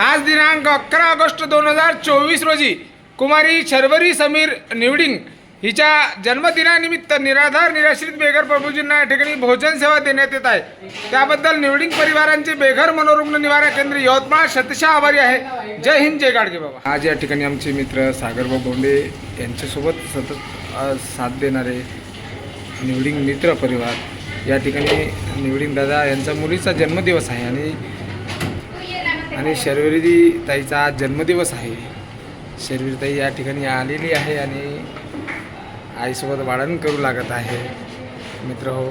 आज दिनांक अकरा ऑगस्ट दोन हजार चोवीस रोजी कुमारी शर्वरी समीर निवडिंग हिच्या जन्मदिनानिमित्त निराधार निराश्रित बेघर प्रभूजींना या ठिकाणी भोजन सेवा देण्यात येत आहे. त्याबद्दल निवडिंग परिवारांचे बेघर मनोरुग्ण निवारा केंद्र यवतमाळ शतशा आभारी आहे. जय हिंद जय गाडगे बाबा. आज या ठिकाणी आमचे मित्र सागरबाब बोंडे यांच्यासोबत सतत साथ देणारे निवडिंग मित्र परिवार या ठिकाणी निवडिंग दादा यांचा मुलीचा जन्मदिवस आहे आणि आणि शर्वरी ताईचा आज जन्मदिवस आहे. शर्वरी ताई या ठिकाणी आलेली आहे आणि आईसोबत वाढण करू लागत आहे. मित्र हो.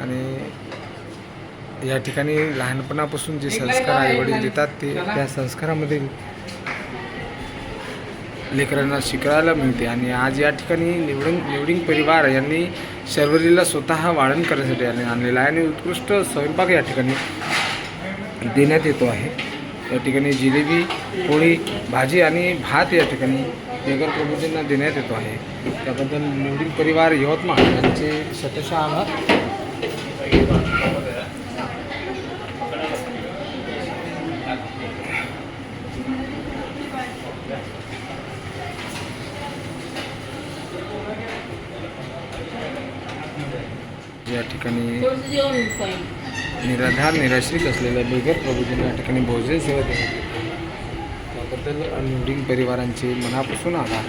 आणि या ठिकाणी लहानपणापासून जे संस्कार आईवडील देतात ते त्या संस्कारामध्ये लेकरांना शिकायला मिळते. आणि आज या ठिकाणी निवडून निवडिंग परिवार यांनी शर्वरीला स्वतः वाढण करण्यासाठी आणि आणलेला आहे. आणि उत्कृष्ट स्वयंपाक या ठिकाणी देण्यात येतो आहे. या ठिकाणी जिलेबी पोळी भाजी आणि भात या ठिकाणी बेगर प्रभूजींना देण्यात येतो आहे. त्याबद्दल निवडिंग परिवार यवतमाळ यांचे शतशः आभार. या ठिकाणी निराधार निराश्रित असलेल्या बेघर प्रभूजींना या ठिकाणी भोजन सेवा देण्यात येते. त्याबद्दल निवडिंग परिवारांचे मनापासून आभार.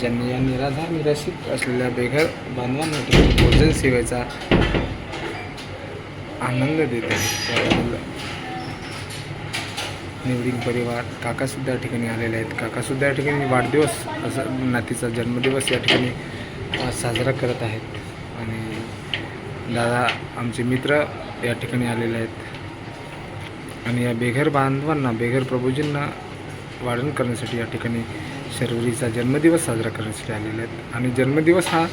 ज्यांनी या निराधार निराश्रित असलेल्या बेघर बांधवांना ठिकाणी भोजन सेवेचा आनंद देत आहे त्याबद्दल निवडिंग परिवार काकासुद्धा या ठिकाणी आलेले आहेत. काकासुद्धा या ठिकाणी वाढदिवस असं नातीचा जन्मदिवस या ठिकाणी साजरा करत आहेत. आणि दादा आमचे मित्र या ठिकाणी आलेले आहेत. आणि या बेघर बांधवांना बेघर प्रभूजींना वाढण करण्यासाठी या ठिकाणी शर्वरीचा जन्मदिवस साजरा करण्यासाठी आलेले आहेत. आणि जन्मदिवस हा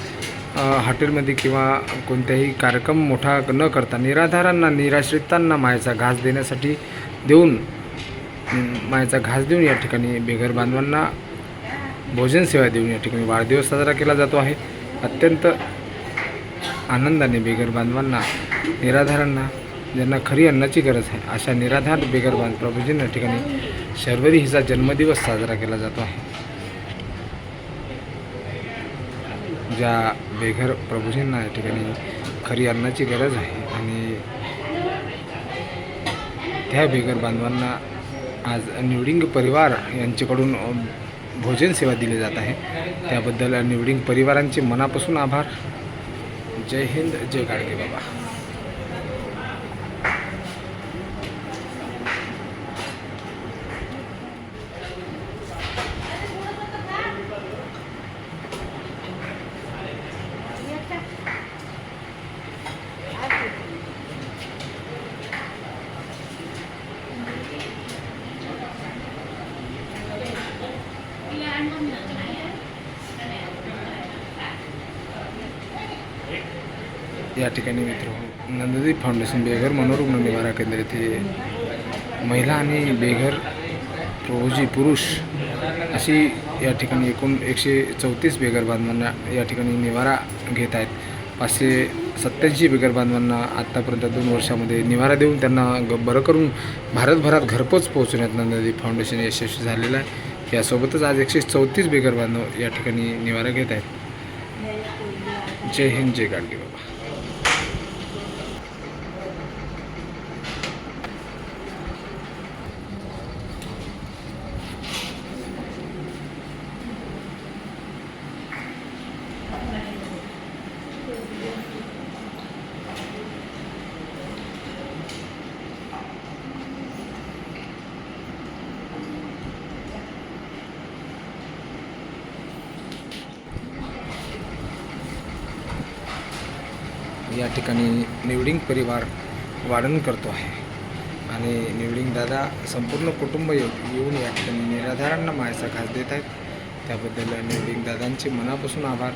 हॉटेलमध्ये किंवा कोणत्याही कार्यक्रम मोठा न करता निराधारांना निराश्रितांना मायाचा घास देण्यासाठी देऊन मायाचा घास देऊन या ठिकाणी बेघर बांधवांना भोजन सेवा देऊन या ठिकाणी वाढदिवस साजरा केला जातो आहे. अत्यंत आनंदाने बेघर बांधवांना निराधारांना ज्यांना खरी अन्नाची गरज आहे अशा निराधार बेघर बांध प्रभूजींना ठिकाणी शर्वरी हिचा जन्मदिवस साजरा केला जातो आहे. ज्या बेघर प्रभूजींना या ठिकाणी खरी अन्नाची गरज आहे आणि त्या बेघर बांधवांना आज निवडिंग परिवार यांच्याकडून भोजन सेवा दिली जात आहे. त्याबद्दल निवडिंग परिवारांचे मनापासून आभार. जय हिंद जय गाडगे बाबा। या ठिकाणी मित्र हो. नंददीप फाउंडेशन बेघर मनोरुग्ण निवारा केंद्र येथे महिला आणि बेघर प्रभूजी पुरुष अशी या ठिकाणी एकूण एकशे चौतीस बेघर बांधवांना या ठिकाणी निवारा घेत आहेत. पाचशे सत्याऐंशी बेघर बांधवांना आत्तापर्यंत दोन वर्षामध्ये निवारा देऊन त्यांना ग बरं करून भारतभरात घरपोच पोहोचण्यात नंददीप फाउंडेशन यशस्वी झालेलं आहे. यासोबतच आज एकशे चौतीस बेघर बांधव या ठिकाणी निवारा घेत आहेत. जय हिंद जय गाडगे बाबा. या ठिकाणी निवडिंग परिवार वाढण करतो आहे. आणि निवडिंग दादा संपूर्ण कुटुंब येऊन या ठिकाणी निराधारांना मायाचा घास देत आहेत. त्याबद्दल निवडिंग दादांचे मनापासून आभार.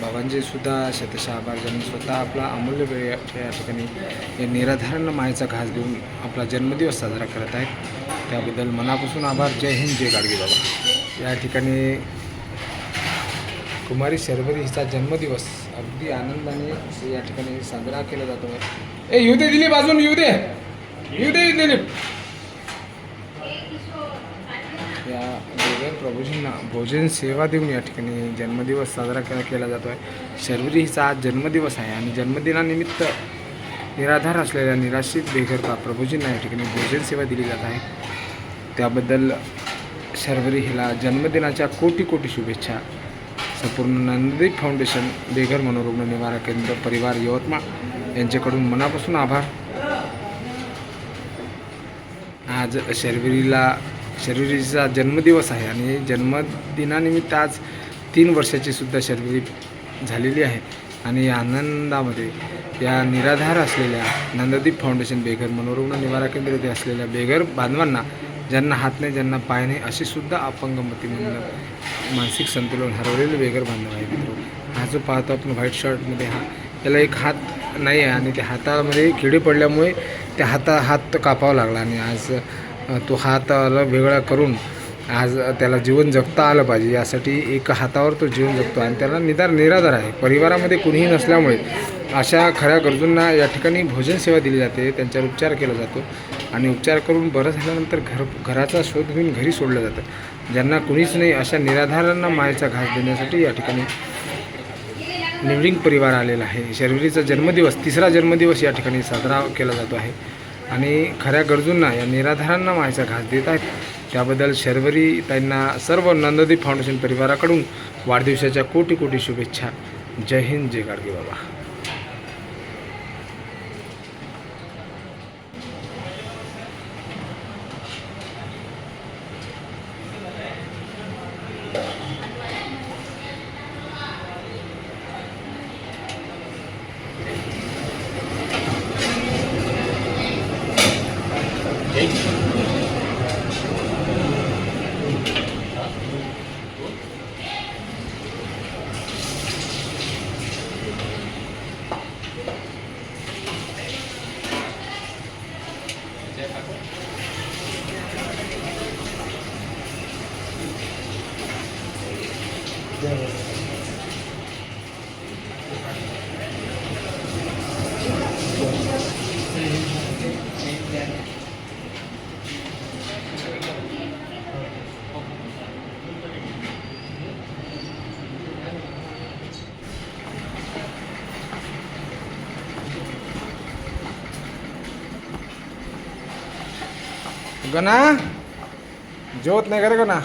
बाबांचे सुद्धा शतशः आभार. ज्यांनी स्वतः आपला अमूल्य वेळ या या ठिकाणी या निराधारांना मायेचा घास देऊन आपला जन्मदिवस साजरा करत आहेत. त्याबद्दल मनापासून आभार. जय हिंद जय गाडगे बाबा. या ठिकाणी कुमारी शर्वरी हिचा जन्मदिवस. अगदी आनंदाने या ठिकाणी साजरा केला जातो. ए येऊ दे दिलीप अजून येऊ दे. येऊ दे दिलीप. या देवेंद्र प्रभूजींना भोजन सेवा देऊन या ठिकाणी जन्मदिवस साजरा केला केला जातो आहे शर्वरी हिचा आज जन्मदिवस आहे आणि जन्मदिनानिमित्त निराधार असलेल्या निराश्रित बेघरता प्रभूजींना या ठिकाणी भोजन सेवा दिली जात आहे. त्याबद्दल शर्वरी हिला जन्मदिनाच्या कोटी कोटी शुभेच्छा. संपूर्ण नंददीप फाउंडेशन बेघर मनोरुग्ण निवारा केंद्र परिवार यवतमाळ. यांच्याकडून मनापासून आभार. आज शर्वरीला शर्वरीचा जन्मदिवस आहे आणि जन्मदिनानिमित्त आज तीन वर्षाची सुद्धा शर्वरी झालेली आहे. आणि या आनंदामध्ये या निराधार असलेल्या नंददीप फाउंडेशन बेघर मनोरुग्ण निवारा केंद्र येथे असलेल्या बेघर बांधवांना ज्यांना हात नाही ज्यांना पाय नाही अशीसुद्धा सुद्धा म्हणून मानसिक संतुलन हरवलेलं बेगर बांधव आहे मित्र. हा जो पाहतो आपण व्हाईट शर्टमध्ये हा त्याला एक हात नाही आहे आणि त्या हातामध्ये किडे पडल्यामुळे त्या हाता हात कापावा लागला आणि आज तो हाताला वेगळा करून आज त्याला जीवन जगता आलं पाहिजे. यासाठी एक हातावर तो जीवन जगतो आणि त्याला निदार निराधार आहे. परिवारामध्ये कुणीही नसल्यामुळे अशा खऱ्या गरजूंना या ठिकाणी भोजन सेवा दिली जाते. त्यांच्यावर उपचार केला जातो आणि उपचार करून बरं झाल्यानंतर घर घराचा शोध घेऊन घरी सोडलं जातं. ज्यांना कुणीच नाही अशा निराधारांना मायेचा घास देण्यासाठी या ठिकाणी निवडिंग परिवार आलेला आहे. शर्वरीचा जन्मदिवस तिसरा जन्मदिवस या ठिकाणी साजरा केला जातो आहे. आणि खऱ्या गरजूंना या निराधारांना मायेचा घास देत आहेत. त्याबद्दल शर्वरी त्यांना सर्व नंददीप फाउंडेशन परिवाराकडून वाढदिवसाच्या कोटी कोटी शुभेच्छा. जय हिंद जय गाडगे बाबा. থাকুন गना जोत नाही करे गना